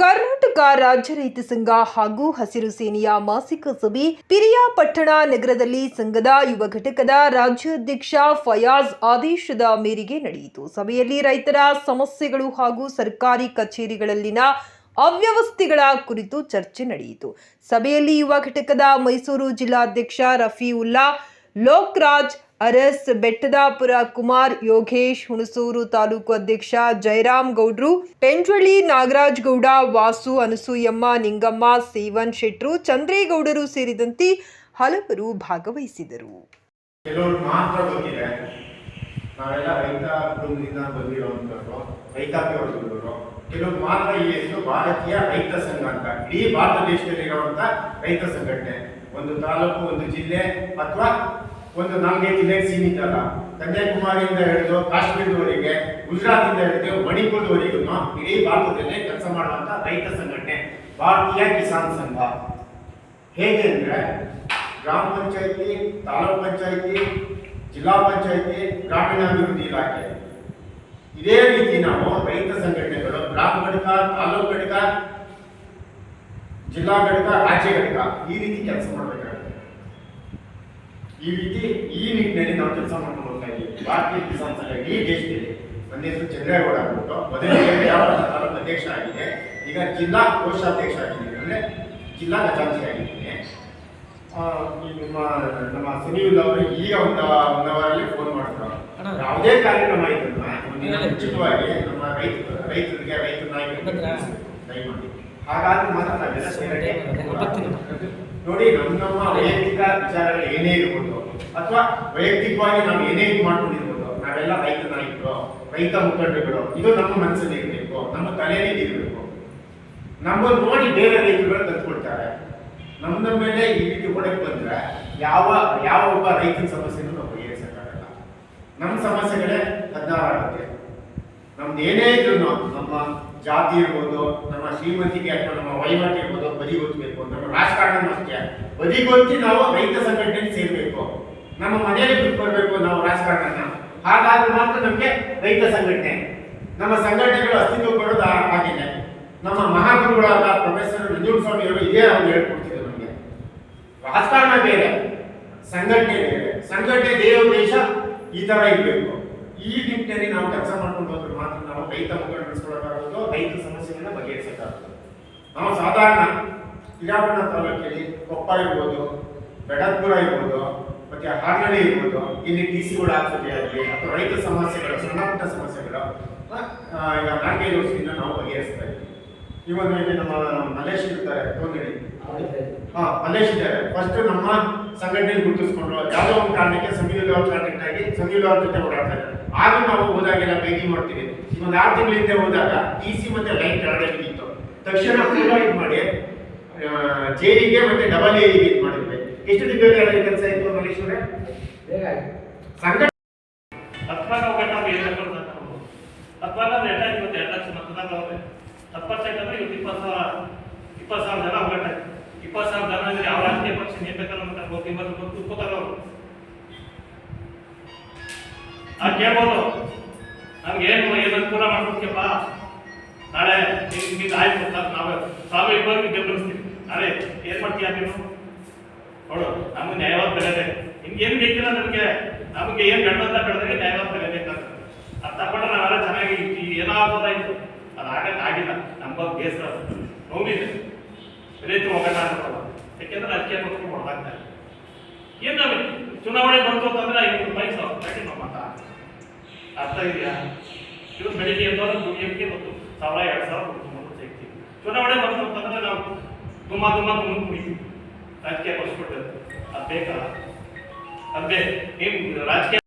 ಕರ್ನಾಟಕ ರಾಜ್ಯ ರೈತ ಸಂಘ ಹಾಗೂ ಹಸಿರು ಸೇನೆಯ ಮಾಸಿಕ ಸಭೆ ಪಿರಿಯಾಪಟ್ಟಣ ನಗರದಲ್ಲಿ ಸಂಘದ ಯುವ ಘಟಕದ ರಾಜ್ಯಾಧ್ಯಕ್ಷ ಫಯಾಜ್ ಆದೇಶದ ಮೇರೆಗೆ ನಡೆಯಿತು. ಸಭೆಯಲ್ಲಿ ರೈತರ ಸಮಸ್ಯೆಗಳು ಹಾಗೂ ಸರ್ಕಾರಿ ಕಚೇರಿಗಳಲ್ಲಿನ ಅವ್ಯವಸ್ಥೆಗಳ ಕುರಿತು ಚರ್ಚೆ ನಡೆಯಿತು. ಸಭೆಯಲ್ಲಿ ಯುವ ಘಟಕದ ಮೈಸೂರು ಜಿಲ್ಲಾಧ್ಯಕ್ಷ ರಫೀವುಲ್ಲಾ, ಲೋಕ್ರಾಜ್ ಅರಸ್ ಬೆಟ್ಟದಾಪುರ ಕುಮಾರ್ ಯೋಗೇಶ್ ಹುಣಸೂರು ತಾಲೂಕು ಅಧ್ಯಕ್ಷ ಜಯರಾಮ್ ಗೌಡ್ರು ಪೆಂಚಳ್ಳಿ ನಾಗರಾಜ್ ಗೌಡ ವಾಸು ಅನಸೂಯಮ್ಮ, ನಿಂಗಮ್ಮ, ಸೇವನ್ ಶೆಟ್ರು, ಚಂದ್ರೇಗೌಡರು ಸೇರಿದಂತೆ ಹಲವರು ಭಾಗವಹಿಸಿದರು. ನಾವೆಲ್ಲ ರೈತ ಕುಟುಂಬದಿಂದ ಬಂದಿರುವಂಥವ್ರು ರೈತಾಪಿ ವರ್ಗದವರು ಕೆಲವರು ಮಾತ್ರ ಈ ಹೆಸರು ಭಾರತೀಯ ರೈತ ಸಂಘ ಅಂತ. ಇಡೀ ಭಾರತ ದೇಶದಲ್ಲಿರುವಂತ ರೈತ ಸಂಘಟನೆ. ಒಂದು ತಾಲೂಕು, ಒಂದು ಜಿಲ್ಲೆ, ಅಥವಾ ಒಂದು ನಾಲ್ಕೈದು ಜಿಲ್ಲೆಗೆ ಸೀಮಿತ ಅಲ್ಲ ಕನ್ಯಾಕುಮಾರಿಯಿಂದ ಹಿಡಿದು ಕಾಶ್ಮೀರದವರೆಗೆ, ಗುಜರಾತಿಂದ ಹಿಡಿದು ಮಣಿಪುರದವರೆಗೂ ಇಡೀ ಭಾರತದಲ್ಲೇ ಕೆಲಸ ಮಾಡುವಂಥ ರೈತ ಸಂಘಟನೆ, ಭಾರತೀಯ ಕಿಸಾನ್ ಸಂಘ. ಹೇಗೆ ಅಂದರೆ, ಗ್ರಾಮ ಪಂಚಾಯಿತಿ, ತಾಲೂಕ್ ಪಂಚಾಯಿತಿ, ಜಿಲ್ಲಾ ಪಂಚಾಯಿತಿ, ಗ್ರಾಮೀಣಾಭಿವೃದ್ಧಿ ಇಲಾಖೆ. ಇದೇ ರೀತಿ ನಾವು ರೈತ ಸಂಘಟನೆಗಳು, ಗ್ರಾಮ ಘಟಕ, ತಾಲೂಕು ಘಟಕ, ಜಿಲ್ಲಾ ಘಟಕ, ರಾಜ್ಯ ಘಟಕ ಈ ರೀತಿ ಕೆಲಸ ಮಾಡಬೇಕಾಗುತ್ತೆ. ಈ ರೀತಿ ಈ ನಿಟ್ಟಿನಲ್ಲಿ ನಾವು ಕೆಲಸ ಮಾಡ್ಕೊಂಡು ಹೋಗ್ತಾ ಇದ್ದೀವಿ ಭಾರತೀಯ ಕಿಸಾನ್ ಸಂಘ ಈ ದೇಶದಲ್ಲಿ ನನ್ನ ಹೆಸರು ಚಂದ್ರೇಗೌಡ ಅಂದ್ಬಿಟ್ಟು ಮೊದಲಿಗೆ ಯಾವ ತಾಲೂಕು ಅಧ್ಯಕ್ಷ ಆಗಿದೆ ಈಗ ಜಿಲ್ಲಾ ಕೋಶಾಧ್ಯಕ್ಷ ಆಗಿದ್ದೀನಿ. ಅಂದರೆ ಜಿಲ್ಲಾ ಖಜಾಂಚಿ ಆಗಿದ್ದೀನಿ. ಈ ನಿಮ್ಮ ನಮ್ಮ ಸುನೀಲ್ ಅವರು ಈಗ ಒಂದು ಒಂದು ಅವರಲ್ಲಿ ಫೋನ್ ಮಾಡ್ತಾರೆ ಯಾವುದೇ ಕಾರ್ಯಕ್ರಮ ಇದ್ರು ಉಚಿತವಾಗಿ ನಮ್ಮ ರೈತ ರೈತರಿಗೆ ರೈತ ನಾಯಕರಿಗೆ ಮಾಡಿ ಹಾಗಾದ್ರೆ ಮಾತ್ರ ನಾವೆಲ್ಲ ಸೇರಕ್ಕೆ? ನೋಡಿ ನಮ್ಮ ನಮ್ಮ ವೈಯಕ್ತಿಕ ವಿಚಾರಗಳು ಏನೇ ಇರ್ಬೋದು, ಅಥವಾ ವೈಯಕ್ತಿಕವಾಗಿ ನಾವು ಏನೇ ಇದು ಮಾಡ್ಕೊಂಡಿರ್ಬೋದು, ನಾವೆಲ್ಲ ರೈತ ನಾಯಕರು ರೈತ ಮುಖಂಡರುಗಳು, ಇದು ನಮ್ಮ ಮನಸ್ಸಲ್ಲಿ ಇರಬೇಕು, ನಮ್ಮ ತಲೆಯಲ್ಲಿ ಇರಬೇಕು. ನಮ್ಮನ್ನು ನೋಡಿ ಬೇರೆ ರೈತರುಗಳು ತಂದುಕೊಡ್ತಾರೆ ನಮ್ಮ ನಮ್ಮ ಮೇಲೆ ಈ ರೀತಿ ಹೊಡಕ್ ಬಂದ್ರೆ ಯಾವ ಯಾವ ಒಬ್ಬ ರೈತನ ಸಮಸ್ಯೆನೂ ನಾವು ಬಗೆಹರಿಸಕ್ಕಾಗಲ್ಲ. ನಮ್ಮ ಸಮಸ್ಯೆಗಳೇ ಹದಿನಾರು ಆಗುತ್ತೆ ನಮ್ದು ಏನೇ ಇದ್ರು ನಮ್ಮ ಜಾತಿ ಇರ್ಬೋದು, ನಮ್ಮ ಶ್ರೀಮಂತಿಗೆ ಅಥವಾ ನಮ್ಮ ವಹಿವಾಟು ಇರ್ಬೋದು ಬದಿಗೊತ್ತಬೇಕು ನಮ್ಮ ರಾಜಕಾರಣ ಅಷ್ಟೇ. ಬದಿಗೊತ್ತಿ ನಾವು ರೈತ ಸಂಘಟನೆಗೆ ಸೇರ್ಬೇಕು. ನಮ್ಮ ಮನೆಯಲ್ಲಿ ಬಿಟ್ಕೊಡ್ಬೇಕು ನಾವು ರಾಜಕಾರಣ ಹಾಗಾದ್ರೆ ಮಾತ್ರ ನಮಗೆ ರೈತ ಸಂಘಟನೆ. ನಮ್ಮ ಸಂಘಟನೆಗಳು ಅಸ್ತಿತ್ವ ಪಡೋದು ಆಗಿದೆ ನಮ್ಮ ಮಹಾಗುರುಗಳಾದ ಪ್ರೊಫೆಸರ್ ನಂಜುಂಡಸ್ವಾಮಿ ಅವರು ಇದೇ ಅವ್ರು ಹೇಳ್ಕೊಡ್ತಿದ್ರು ನಮಗೆ. ರಾಜಕಾರಣ ಬೇರೆ, ಸಂಘಟನೆ ಬೇರೆ. ಸಂಘಟನೆ ದೇವ ದೇಶ ಈ ತರ ಇರಬೇಕು. ಈ ನಿಟ್ಟಿನಲ್ಲಿ ನಾವು ಕೆಲಸ ಮಾಡ್ಕೊಂಡು ಹೋದ್ರೆ ಮಾತ್ರ ನಾವು ರೈತ ಮುಖಂಡರಿಸ್ಕೊಳ್ಳೋಕ್ಕಾಗೋದು ರೈತ ಸಮಸ್ಯೆಗಳನ್ನ ಬಗೆಹರಿಸೋಕ್ಕಾಗುತ್ತೆ ನಾವು ಸಾಧಾರಣ ಹಿರಾಪಟ್ಟಣ ತಾಲೂಕಲ್ಲಿ ಕೊಪ್ಪ ಇರ್ಬೋದು ಬೆಡತ್ಪುರ ಇರ್ಬೋದು, ಮತ್ತೆ ಹಾರ್ನಳ್ಳಿ ಇರ್ಬೋದು, ಇಲ್ಲಿ ಟಿ ಸಿಗಳು ಆಗ್ತದೆ ಆಗಲಿ, ಅಥವಾ ರೈತ ಸಮಸ್ಯೆಗಳು, ಸಣ್ಣ ಪುಟ್ಟ ಸಮಸ್ಯೆಗಳು ಈಗ ನಾಲ್ಕೈದು ವರ್ಷದಿಂದ ನಾವು ಬಗೆಹರಿಸ್ತಾ ಇದ್ದೀವಿ. ಇವಾಗ ಇಲ್ಲಿ ನಮ್ಮ ಮಲೇಶ್ ಇರ್ತಾರೆ ತೋಂದಡಿ ಹಾ ಮಲೇಶ್ ಇದ್ದಾರೆ. ಫಸ್ಟ್ ನಮ್ಮ ಸಂಘಟನೆ ಗುರುತಿಸ್ಕೊಂಡು, ಯಾವುದೋ ಒಂದು ಕಾರಣಕ್ಕೆ ಅವ್ರ ಕಾಂಟ್ಯಾಕ್ಟ್ ಆಗಿ ಅವ್ರ ಜೊತೆ ಓಡಾಡ್ತಾ ಇದ್ದಾರೆ. ಆಗ ನಾವು ಹೋದಾಗೆಲ್ಲ ಭೇಟಿ ಮಾಡ್ತೀವಿ. ಒಂದು ಆರು ತಿಂಗಳ ಹಿಂದೆ ಹೋದಾಗ ಟಿ ಸಿ ಮತ್ತೆ ಲೈನ್ ಕನ್ನಡ ಬಿದ್ದಿತ್ತು ತಕ್ಷಣ ಫುಲ್ ಇದು ಮಾಡಿ ಜೇರಿಗೆ ಮತ್ತೆ ಡಬಲ್ ಎ ಇದು ಮಾಡಿದ್ವಿ. ಎಷ್ಟು ದಿನ ಕೆಲಸ ಇತ್ತು ಮಲ್ಲೇಶ್ವರ? ಸಂಘಟನೆ ಅಥವಾ ನಾವು ಗಂಟ ಏನು ಬೇಕಾದ್ರೂ ತಗೊಂಡು ಅಥವಾ ನಾವು ಎರಡ ಇವತ್ತು ಎರಡು ಲಕ್ಷ ಅವ್ರೆ ಇವತ್ತು ಇಪ್ಪತ್ತು ಸಾವಿರ ಇಪ್ಪತ್ತು ಸಾವಿರ ಜನ ಹೋಗಟ್ಟ ಇಪ್ಪತ್ತು ಸಾವಿರ ಜನ ಅಂದ್ರೆ ಯಾವ ರಾಜಕೀಯ ಪಕ್ಷ ನೇಮಕ ಅಂತ ಕೂತ್ಕೋತಾರ ಅವರು ಆ ಕೇಳ್ಬೋದು. ನಮ್ಗೆ ಏನು ಏನು ಅನುಕೂಲ ಮಾಡ್ಕೊಡ್ತೀಯಪ್ಪ? ನಾಳೆ ನಿಮ್ಗೆ ಆಯ್ತು ಅಂತ ನಾವು ಸ್ವಾಮಿ ಇಬ್ಬರಿಗೆ ಬೆಂಬಲಿಸ್ತೀವಿ ನಾಳೆ ಏನ್ ಮಾಡ್ತೀಯ ನೀನು? ನೋಡು, ನಮ್ಗೆ ನ್ಯಾಯವಾದ ಬೆಲೆ ಬೇಕು. ನಿಮ್ಗೆ ಏನು ಬೇಕಿಲ್ಲ ನಮಗೆ? ನಮಗೆ ಏನು ಬೆಳೆದಂತ ಬೆಳೆದ್ರೆ ನ್ಯಾಯವಾದ ಬೆಲೆ ಬೇಕಾಗ್ತದೆ ಅದು ತಗೊಂಡ್ರೆ ನಾವೆಲ್ಲ ಚೆನ್ನಾಗಿ ಏನಾಗ್ಬೋದಾಯ್ತು? ಅದು ಆಗಕ್ಕೆ ಆಗಿಲ್ಲ. ನಮ್ಮ ಬೇಸರ. ನೋವಿದೆ. ರೈತರು ಒಗ್ಗಟ್ಟ ಯಾಕೆಂದ್ರೆ ರಾಜಕೀಯ ಪಕ್ಷಗಳು ಹೊಡೆದಾಗ್ತಾರೆ ಏನು ನಮಗೆ ಚುನಾವಣೆ ಬಂತು ಅಂತಂದ್ರೆ ಐನೂರು ರೂಪಾಯಿ ಸಾವಿರ ರೂಪಾಯಿ ನಮ್ಮ ಮತ ಅರ್ಥ ಇದೆಯಾ? ಇದು ಬೆಳಿಗ್ಗೆ ಎದ್ದವರು ದುಡಿಯೋಕ್ಕೆ ಮತ್ತು ಸಾವಿರ, ಎರಡು ಸಾವಿರ ಕುಟುಂಬವನ್ನು ಚುನಾವಣೆ ಬಂತು ನಾವು ತುಂಬ ತುಂಬ ತುಂಬ ಕುಡಿತೀವಿ. ರಾಜಕೀಯ ಪಕ್ಷ ಅದು ಅದು ಬೇಕು ನೀವು ರಾಜಕೀಯ